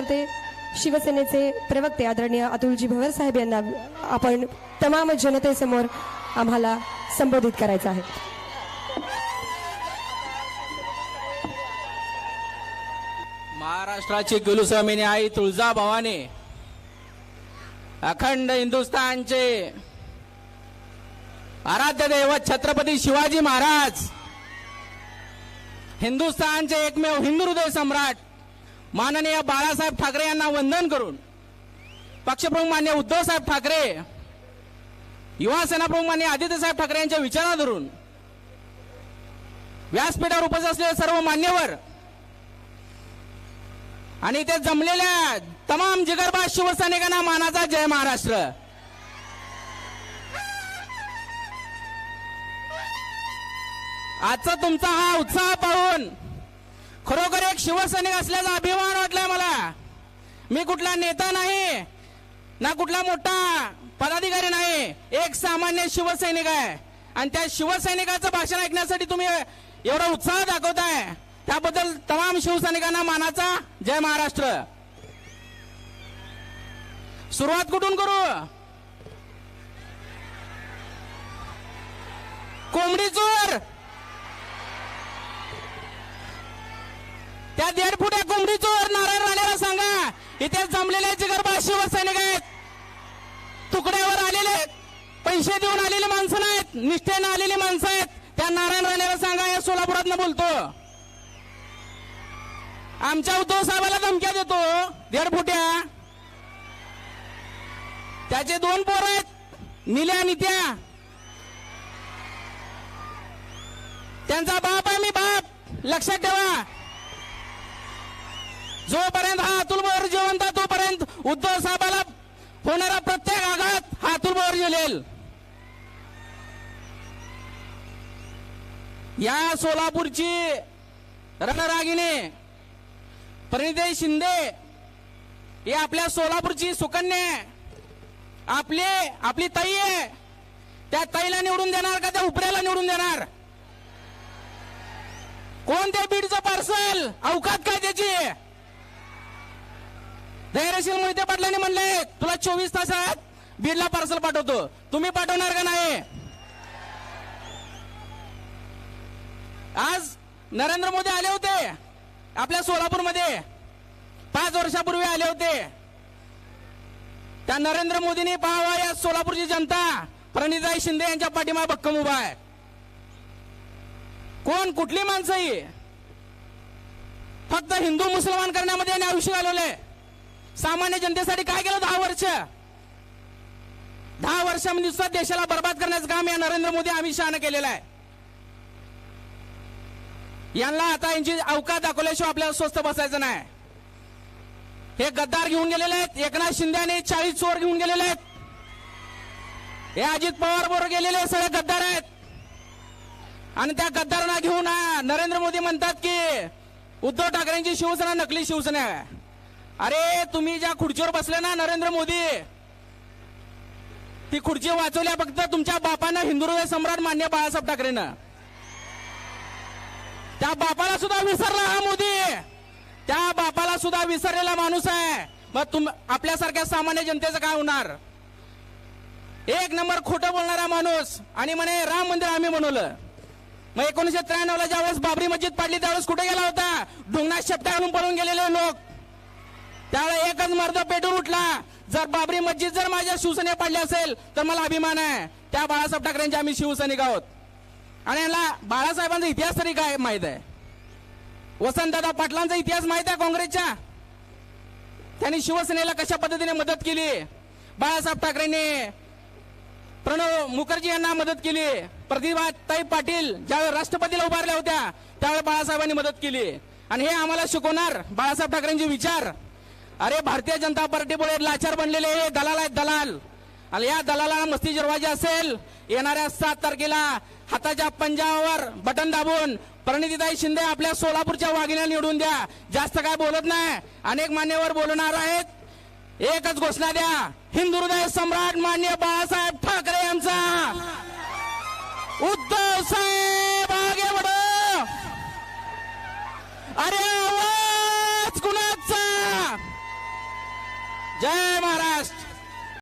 कार्यकर्ते शिवसेनेचे प्रवक्ते आदरणीय अतुलजी भवर साहेब यांना आपण तमाम जनतेसमोर आम्हाला संबोधित करायचं आहे. महाराष्ट्राची कुलस्वामिनी आई तुळजाभवानी अखंड हिंदुस्थानचे आराध्य दैवत छत्रपती शिवाजी महाराज हिंदुस्थानचे एकमेव हिंदू हृदय सम्राट माननीय बाळासाहेब ठाकरे यांना वंदन करून पक्षप्रमुख मान्य उद्धवसाहेब ठाकरे युवा सेनाप्रमुख मान्य आदित्यसाहेब ठाकरे यांच्या विचारांना धरून व्यासपीठावर उपस्थित असलेले सर्व मान्यवर आणि इथे जमलेल्या तमाम जिगरबाज शिवसैनिकांना मानाचा जय महाराष्ट्र. आजचा तुमचा हा उत्साह पाहून शिवसैनिक असल्याचा अभिमान वाटलाय मला. मी कुठला नेता नाही ना कुठला मोठा पदाधिकारी नाही एक सामान्य शिवसैनिक आहे. आणि त्या शिवसैनिकाचं भाषण ऐकण्यासाठी तुम्ही एवढा उत्साह दाखवताय. त्याबद्दल तमाम शिवसैनिकांना मानाचा जय महाराष्ट्र. सुरुवात कुठून करू? कोंबडी चोर त्या दीड फुट्या कोंबडी चोर नारायण राणेला सांगा. इथे जमलेले जिगरबा शिवसैनिक आहेत. तुकड्यावर आलेले पैसे देऊन आलेली माणसं नाहीत. निष्ठेनं आलेली माणसं आहेत. त्या नारायण राणेला सांगा या सोलापुरात बोलतो. आमच्या उद्धव साहेबाला धमक्या देतो. दीड फुट्या त्याचे दोन पोर आहेत. निल्या नित्या त्यांचा बाप आहे मी बाप. लक्षात ठेवा. जोपर्यंत हा अतुल बोर जिवंत तोपर्यंत उद्धव साहेबाला होणारा प्रत्येक आघात हा अतुल बोर झेलेल या सोलापूरची रणरागिणी परिणिताई शिंदे ही आपल्या सोलापूरची सुकन्या आपली आपली ताई आहे. त्या ताईला निवडून देणार का त्या उपऱ्याला निवडून देणार? कोण ते बीडचं पार्सल अवकात काय त्याची? धैर्यशील मोहिते पाटलांनी म्हणले तुला चोवीस तासात बीडला पार्सल पाठवतो. तुम्ही पाठवणार का नाही? आज नरेंद्र मोदी आले होते आपल्या सोलापूरमध्ये. पाच वर्षापूर्वी आले होते. त्या नरेंद्र मोदींनी पाहावा या सोलापूरची जनता प्रणिताई शिंदे यांच्या पाठीमा भक्कम उभा आहे. कोण? कुठली माणसं ही? फक्त हिंदू मुसलमान करण्यामध्ये यांनी आयुष्य घालवलंय. सामान्य जनतेसाठी काय केलं दहा वर्ष? दहा वर्षामध्ये म्हणजे सुद्धा देशाला बर्बाद करण्याचं काम या नरेंद्र मोदी अमित शहानं केलेलं आहे. यांना आता यांची अवकाश दाखवल्याशिवाय आपल्याला स्वस्त बसायचं नाही. हे गद्दार घेऊन गेलेले आहेत. एकनाथ शिंदे आणि चाळीस चोर घेऊन गेलेले आहेत. हे अजित पवार बरोबर गेलेले सगळे गद्दार आहेत. आणि त्या गद्दारांना घेऊन नरेंद्र मोदी म्हणतात की उद्धव ठाकरेंची शिवसेना नकली शिवसेना आहे. अरे तुम्ही ज्या खुर्चीवर बसले ना नरेंद्र मोदी ती खुर्ची वाचवल्या फक्त तुमच्या बापानं हिंदू सम्राट मान्य बाळासाहेब ठाकरेनं. त्या बापाला सुद्धा विसरला हा मोदी. त्या बापाला सुद्धा विसरलेला माणूस आहे. मग तुम आपल्यासारख्या सामान्य जनतेचं काय होणार? एक नंबर खोटं बोलणारा माणूस. आणि म्हणे राम मंदिर आम्ही बनवलं. मग एकोणीशे त्र्याण्णवला ज्यावेळेस बाबरी मस्जिद पाडली त्यावेळेस कुठे गेला होता? ढुंगणात शेपट्या घालून पळून गेलेले लोक. त्यावेळेला एकच मर्द पेटून उठला. जर बाबरी मस्जिद जर माझ्या शिवसेने पडली असेल तर मला अभिमान आहे. त्या बाळासाहेब ठाकरेंचे आम्ही शिवसैनिक आहोत. आणि याला बाळासाहेबांचा इतिहास तरी काय माहीत आहे? वसंतदादा पाटलांचा इतिहास माहीत आहे काँग्रेसच्या त्यांनी शिवसेनेला कशा पद्धतीने मदत केली? बाळासाहेब ठाकरेंनी प्रणव मुखर्जी यांना मदत केली. प्रतिभाताई पाटील ज्यावेळी राष्ट्रपतीला उभारल्या होत्या त्यावेळी बाळासाहेबांनी मदत केली. आणि हे आम्हाला शिकवणार बाळासाहेब ठाकरेंचे विचार. अरे भारतीय जनता पार्टीमुळे लाचार बनलेले हे दलाल आहेत दलाल. आणि या दलालाला मस्ती जिरवायची असेल येणाऱ्या सात तारखेला हाताच्या पंजावर बटन दाबून प्रणितीताई शिंदे आपल्या सोलापूरच्या वाघिण्या निवडून द्या. जास्त काय बोलत नाही. अनेक मान्यवर बोलणार आहेत. एकच घोषणा द्या. हिंदू हृदय सम्राट मान्य बाळासाहेब ठाकरे यांचा.